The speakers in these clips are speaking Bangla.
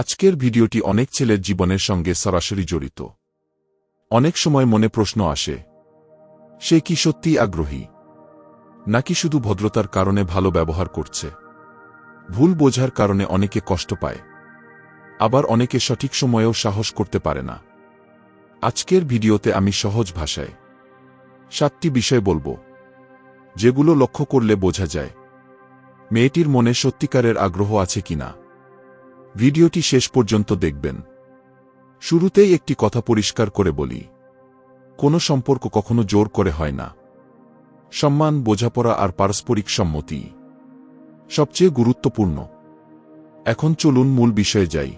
আজকের ভিডিওটি অনেক ছেলের জীবনের সঙ্গে সরাসরি জড়িত। অনেক সময় মনে প্রশ্ন আসে, সে কি সত্যিই আগ্রহী? নাকি শুধু ভদ্রতার কারণে ভালো ব্যবহার করছে? ভুল বোঝার কারণে অনেকে কষ্ট পায়, আবার অনেকে সঠিক সময়েও সাহস করতে পারে না। আজকের ভিডিওতে আমি সহজ ভাষায় সাতটি বিষয় বলব, যেগুলো লক্ষ্য করলে বোঝা যায়, মেয়েটির মনে সত্যিকারের আগ্রহ আছে কিনা। ভিডিওটি শেষ পর্যন্ত দেখবেন। শুরুতেই একটি কথা পরিষ্কার করে বলি। কোনো সম্পর্ক কখনো জোর করে হয় না। সম্মান, বোঝাপড়া আর পারস্পরিক সম্মতি। সবচেয়ে গুরুত্বপূর্ণ। এখন চলুন মূল বিষয়ে যাই।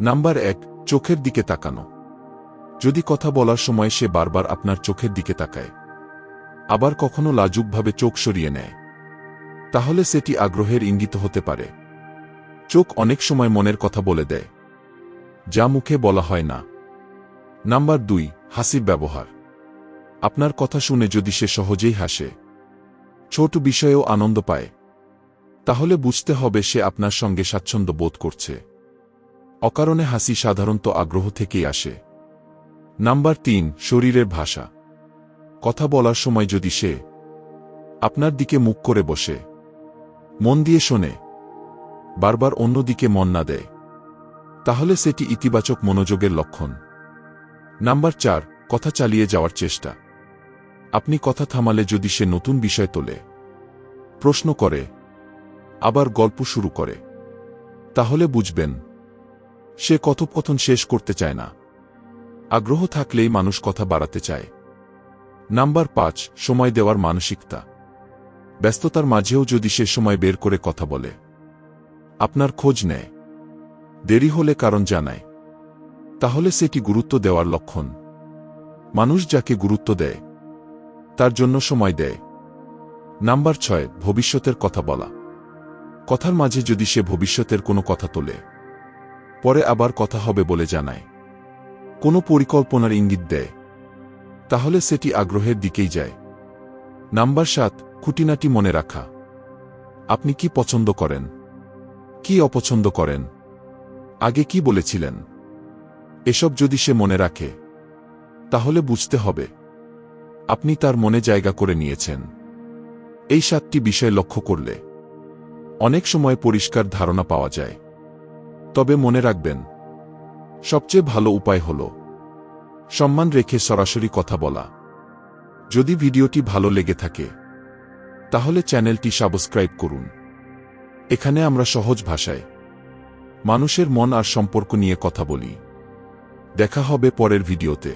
নাম্বার এক, চোখের দিকে তাকানো। যদি কথা বলার সময় সে বারবার আপনার চোখের দিকে তাকায়। আবার কখনো লাজুকভাবে চোখ সরিয়ে নেয়। তাহলে সেটি আগ্রহের ইঙ্গিত হতে পারে। চোখ অনেক সময় মনের কথা বলে দেয়। যা মুখে বলা হয় না। নাম্বার দুই, হাসির ব্যবহার। আপনার কথা শুনে যদি সে সহজেই হাসে, ছোট বিষয়েও আনন্দ পায়, তাহলে বুঝতে হবে সে আপনার সঙ্গে স্বাচ্ছন্দ্য বোধ করছে। অকারণে হাসি সাধারণত আগ্রহ থেকেই আসে। নাম্বার তিন, শরীরের ভাষা। কথা বলার সময় যদি সে আপনার দিকে মুখ করে বসে, মন দিয়ে শোনে বারবার অন্যদিকে মন না দেয়। তাহলে সেটি ইতিবাচক মনোযোগের লক্ষণ। নাম্বার চার, কথা চালিয়ে যাওয়ার চেষ্টা। আপনি কথা থামালে যদি সে নতুন বিষয় তোলে। প্রশ্ন করে। আবার গল্প শুরু করে। তাহলে বুঝবেন। সে কথোপকথন শেষ করতে চায় না। আগ্রহ থাকলেই মানুষ কথা বাড়াতে চায়। নাম্বার পাঁচ, সময় দেওয়ার মানসিকতা। ব্যস্ততার মাঝেও যদি সে সময় বের করে কথা বলে। আপনার খোঁজ নেয়। দেরি হলে কারণ জানায়। তাহলে সেটি গুরুত্ব দেওয়ার লক্ষণ? মানুষ যাকে গুরুত্ব দেয়, তার জন্য সময় দেয়। নাম্বার ছয়, ভবিষ্যতের কথা বলা। কথার মাঝে যদি সে ভবিষ্যতের কোনো কথা তোলে, পরে আবার কথা হবে বলে জানায়। কোনো পরিকল্পনার ইঙ্গিত দেয়। তাহলে সেটি আগ্রহের দিকেই যায়। নাম্বার সাত, খুঁটিনাটি মনে রাখা। আপনি কি পছন্দ করেন? কি অপছন্দ করেন? আগে কি বলেছিলেন? এসব যদি সে মনে রাখে, তাহলে বুঝতে হবে। আপনি তার মনে জায়গা করে নিয়েছেন। এই সাতটি বিষয় লক্ষ্য করলে অনেক সময় পরিষ্কার ধারণা পাওয়া যায়। তবে মনে রাখবেন, সবচেয়ে ভালো উপায় হল সম্মান রেখে সরাসরি কথা বলা। যদি ভিডিওটি ভালো লেগে থাকে, তাহলে চ্যানেলটি সাবস্ক্রাইব করুন। এখানে আমরা সহজ ভাষায় মানুষের মন আর সম্পর্ক নিয়ে কথা বলি। দেখা হবে পরের ভিডিওতে।